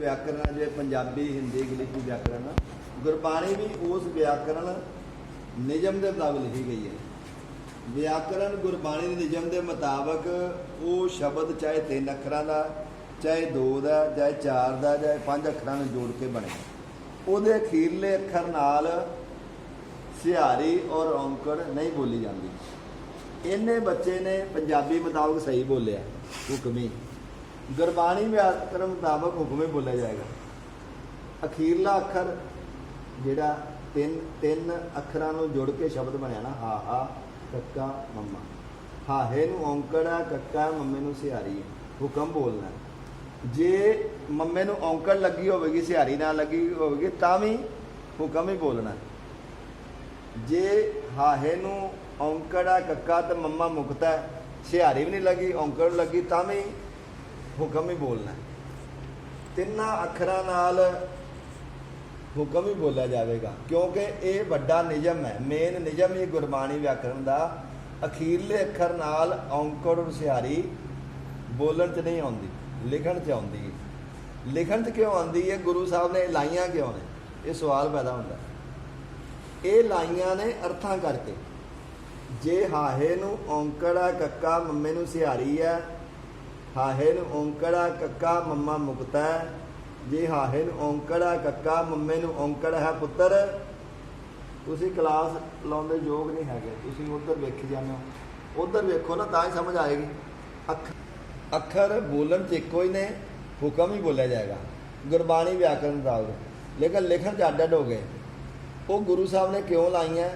ਵਿਆਕਰਣ ਜੇ ਪੰਜਾਬੀ, ਹਿੰਦੀ ਇੰਗਲਿਸ਼ ਦੀ ਵਿਆਕਰਣ ਗੁਰਬਾਣੀ ਵੀ ਉਸ ਵਿਆਕਰਣ ਨਿਯਮ ਦੇ ਮੁਤਾਬਕ ਲਿਖੀ ਗਈ ਹੈ। ਵਿਆਕਰਣ ਗੁਰਬਾਣੀ ਦੇ ਨਿਯਮ ਦੇ ਮੁਤਾਬਕ ਉਹ ਸ਼ਬਦ ਚਾਹੇ ਤਿੰਨ ਅੱਖਰਾਂ ਦਾ, ਚਾਹੇ ਦੋ ਦਾ, ਚਾਹੇ ਚਾਰ ਦਾ ਚਾਹੇ ਪੰਜ ਅੱਖਰਾਂ ਨੂੰ ਜੋੜ ਕੇ ਬਣੇ। ਉਹਦੇ ਅਖੀਰਲੇ ਅੱਖਰ ਨਾਲ ਸਿਹਾਰੀ ਔਰ ਔਂਕੜ ਨਹੀਂ ਬੋਲੀ ਜਾਂਦੀ। ਇਹਨੇ ਬੱਚੇ ਨੇ ਪੰਜਾਬੀ ਮੁਤਾਬਕ ਸਹੀ ਬੋਲਿਆ, ਹੁਕਮੀ। ਗੁਰਬਾਣੀ ਵਿਆਕਰਣ ਮੁਤਾਬਕ ਹੁਕਮੇ ਬੋਲਿਆ ਜਾਏਗਾ। ਅਖੀਰਲਾ ਅੱਖਰ ਜਿਹੜਾ ਤਿੰਨ ਤਿੰਨ ਅੱਖਰਾਂ ਨੂੰ ਜੋੜ ਕੇ ਸ਼ਬਦ ਬਣਿਆ ਨਾ ਹਾ ਹਾ ਕੱਕਾ ਮੰਮਾ। ਹਾਹੇ ਨੂੰ ਔਂਕੜ ਆ ਕੱਕਾ ਮੰਮੇ ਨੂੰ ਸਿਹਾਰੀ ਹੈ। ਹੁਕਮ ਬੋਲਣਾ ਜੇ ਮੰਮੇ ਨੂੰ ਔਂਕੜ ਲੱਗੀ ਹੋਵੇਗੀ ਸਿਹਾਰੀ ਨਾਲ ਲੱਗੀ ਹੋਵੇਗੀ ਤਾਂ ਵੀ ਹੁਕਮ ਹੀ ਬੋਲਣਾ ਜੇ ਹਾਹੇ ਨੂੰ ਔਂਕੜ ਆ ਕੱਕਾ ਤੇ ਮੰਮਾ ਮੁਕਤਾ ਹੈ, ਸਿਹਾਰੀ ਵੀ ਨਹੀਂ ਲੱਗੀ ਔਂਕੜ ਲੱਗੀ ਤਾਂ ਵੀ ਹੁਕਮ ਹੀ ਬੋਲਣਾ ਤਿੰਨਾਂ ਅੱਖਰਾਂ ਨਾਲ ਹੁਕਮ ਹੀ ਬੋਲਿਆ ਜਾਵੇਗਾ, ਕਿਉਂਕਿ ਇਹ ਵੱਡਾ ਨਿਯਮ ਹੈ। ਮੇਨ ਨਿਯਮ ਹੀ ਗੁਰਬਾਣੀ ਵਿਆਕਰਨ ਦਾ, ਅਖੀਰਲੇ ਅੱਖਰ ਨਾਲ ਔਂਕੜ ਔਰ ਸਿਹਾਰੀ ਬੋਲਣ 'ਚ ਨਹੀਂ ਆਉਂਦੀ, ਲਿਖਣ 'ਚ ਆਉਂਦੀ ਹੈ। ਲਿਖਣ 'ਚ ਕਿਉਂ ਆਉਂਦੀ ਹੈ? ਗੁਰੂ ਸਾਹਿਬ ਨੇ ਲਾਈਆਂ ਕਿਉਂ ਨੇ? ਇਹ ਸਵਾਲ ਪੈਦਾ ਹੁੰਦਾ ਇਹ ਲਾਈਆਂ ਨੇ ਅਰਥਾਂ ਕਰਕੇ। ਜੇ ਹਾਹੇ ਨੂੰ ਔਂਕੜਾ ਕੱਕਾ ਮੰਮੇ ਨੂੰ ਸਿਹਾਰੀ ਹੈ ਹਾਹੇ ਨੂੰ ਔਂਕੜਾ ਕੱਕਾ ਮੰਮਾ ਮੁਕਤਾ। ਹੈ ਜੇ ਹਾਹੇ ਨੂੰ ਔਂਕੜਾ ਕੱਕਾ ਮੰਮੇ ਨੂੰ ਔਂਕੜ ਹੈ ਪੁੱਤਰ, ਤੁਸੀਂ ਕਲਾਸ ਲਾਉਂਦੇ ਯੋਗ ਨਹੀਂ ਹੈਗੇ, ਤੁਸੀਂ ਉਧਰ ਵੇਖੀ ਜਾਂਦੇ ਹੋ। ਉਧਰ ਵੇਖੋ ਨਾ, ਤਾਂ ਹੀ ਸਮਝ ਆਏਗੀ। ਅੱਖ ਅੱਖਰ ਬੋਲਣ ਚ ਇੱਕੋ ਹੀ ਨੇ, ਹੁਕਮ ਹੀ ਬੋਲਿਆ ਜਾਏਗਾ। ਗੁਰਬਾਣੀ ਵਿਆਕਰਨ ਦਾ ਲੇਕਿਨ ਲਿਖਣ ਚ ਅੱਡ ਅੱਡ ਹੋ ਗਏ। ਉਹ ਗੁਰੂ ਸਾਹਿਬ ਨੇ ਕਿਉਂ ਲਾਈਆਂ?